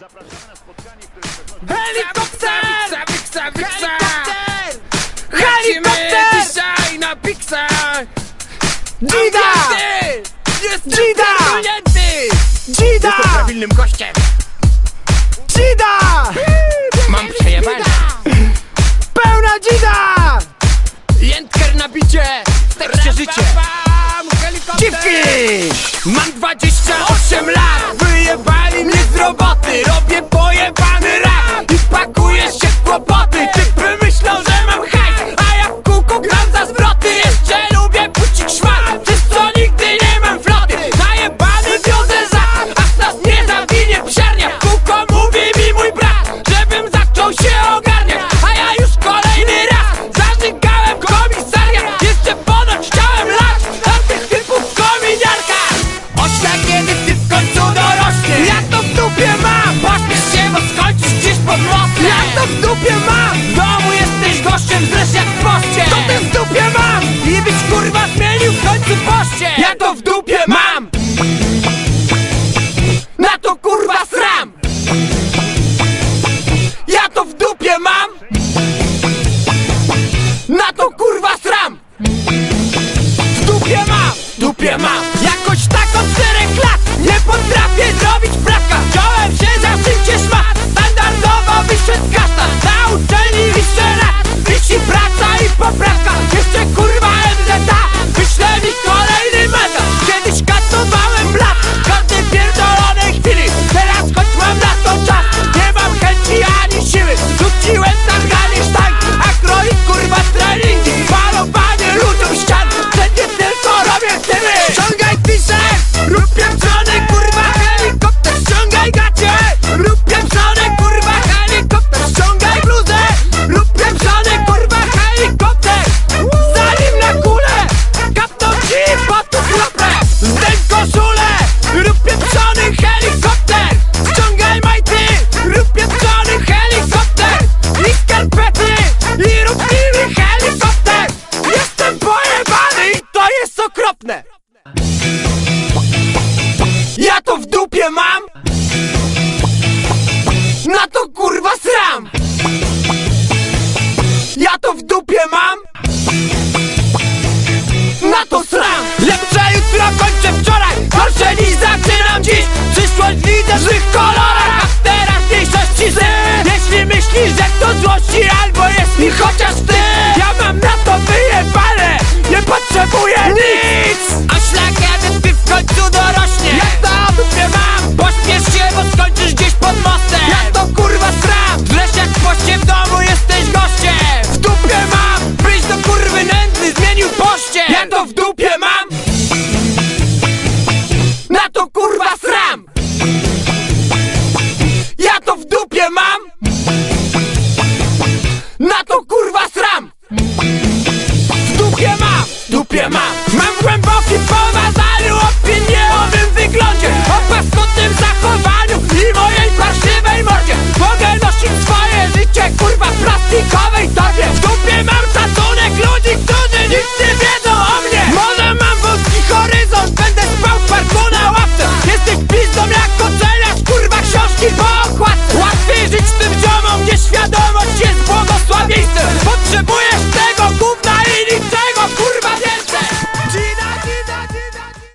Zapraszamy na spotkanie, które. Helikopter! Wiksa, wiksa, Helikopter! dzisiaj na Pixa! Gida! Jestem Gida! Gida! Jestem gościem! Gida! Mam przejebane! Pełna Gida! Jętker na bicie! Tekście życie! Pam! Dziwki! Mam 28 lat! Wyjebali mnie z roboty! robię pojebany rap I pakujesz się w kłopot ja to w dupie mam! Na to kurwa sram! Ja to w dupie mam! Na to kurwa sram! W dupie mam, dupie mam! strzelić zaczynam dziś Przyszłość widzę w tych kolorach. A teraz większość ci Jeśli myślisz, że to złości albo jest mi chociaż plastikowej torbie tak W dupie mam tatuaż